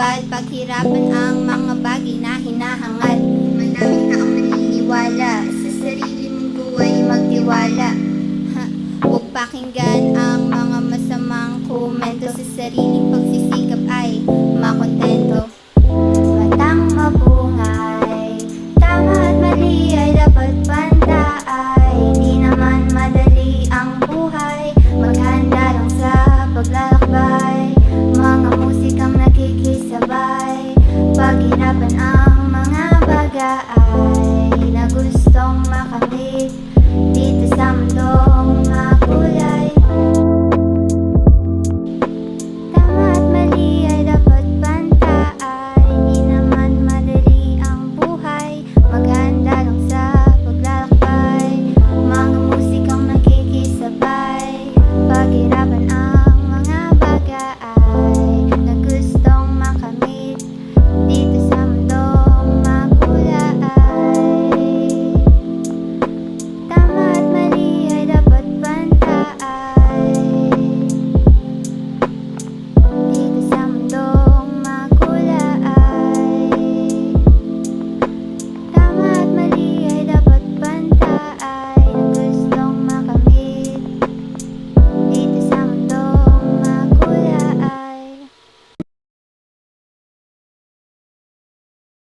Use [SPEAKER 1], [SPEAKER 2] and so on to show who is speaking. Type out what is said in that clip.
[SPEAKER 1] matupad, paghirapan ang mga bagay na hinahangad. Maraming taong naniniwala sa sarili mong buhay magtiwala. Ha, huwag pakinggan ang mga masamang komento sa sariling pagsisikap ay makontento.
[SPEAKER 2] Bagay